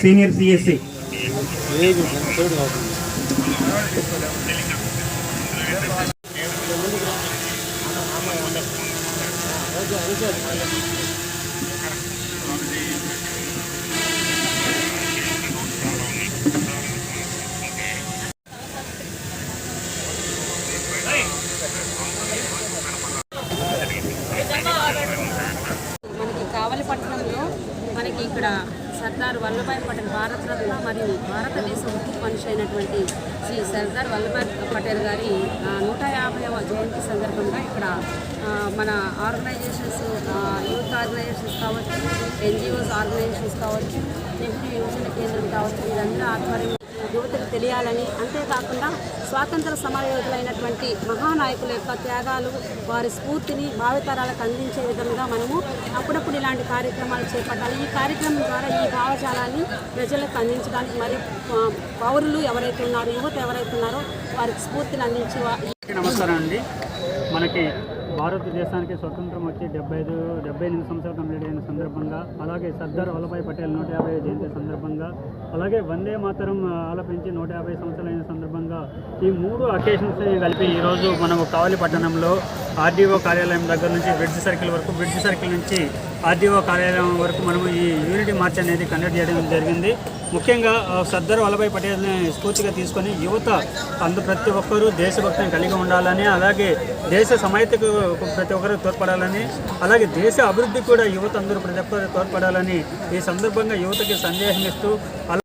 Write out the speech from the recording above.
Senior CSC Thank you. కావలిపట్నంలో మనకి ఇక్కడ సర్దార్ వల్లభాయ్ పటేల్ భారతరత్న మరియు భారతదేశ ఉక్కు మనిషి అయినటువంటి శ్రీ సర్దార్ వల్లభాయ్ పటేల్ గారి నూట యాభైవ జయంతి సందర్భంగా ఇక్కడ మన ఆర్గనైజేషన్స్ యూత్ ఆర్గనైజేషన్స్ కావచ్చు ఎన్జిఓస్ ఆర్గనైజేషన్స్ కావచ్చు నెహ్రూ యువజన కేంద్రం కావచ్చు ఇదంతా ఆధ్వర్యంలో యువతకు తెలియాలని అంతేకాకుండా స్వాతంత్ర సమరయోధులైనటువంటి మహానాయకుల యొక్క త్యాగాలు వారి స్ఫూర్తిని భావితరాలకు అందించే విధంగా మనము అప్పుడప్పుడు ఇలాంటి కార్యక్రమాలు చేపట్టాలి. ఈ కార్యక్రమం ద్వారా ఈ భావజాలాన్ని ప్రజలకు అందించడానికి మరి పౌరులు ఎవరైతే ఉన్నారో యువత ఎవరైతే ఉన్నారో వారికి స్ఫూర్తిని అందించి నమస్కారం అండి. మనకి భారతదేశానికి స్వతంత్రం వచ్చి డెబ్బై ఐదు డెబ్బై ఎనిమిది సంవత్సరాలు కంప్లీట్ అయిన సందర్భంగా అలాగే సర్దార్ వల్లభాయ్ పటేల్ నూట యాభై జయంతి సందర్భంగా అలాగే వందే మాతరం ఆలపించి నూట యాభై సంవత్సరాలు అయిన సందర్భంగా ఈ మూడు అకేషన్స్ని కలిపి ఈరోజు మనము కావలి పట్టణంలో ఆర్డీఓ కార్యాలయం దగ్గర నుంచి బ్రిడ్జ్ సర్కిల్ వరకు బ్రిడ్జ్ సర్కిల్ నుంచి ఆర్డీఓ కార్యాలయం వరకు మనము ఈ యూనిటీ మార్చ్ అనేది కండక్ట్ చేయడం జరిగింది. ముఖ్యంగా సర్దార్ వల్లభాయ్ పటేల్ని స్ఫూర్తిగా తీసుకొని యువత అందు ప్రతి ఒక్కరూ దేశభక్తిని కలిగి ఉండాలని అలాగే దేశ సమైతకు ప్రతి ఒక్కరూ తోడ్పడాలని అలాగే దేశ అభివృద్ధికి కూడా యువత అందరూ ప్రతి ఒక్కరు తోడ్పడాలని ఈ సందర్భంగా యువతకి సందేశం ఇస్తూ అలా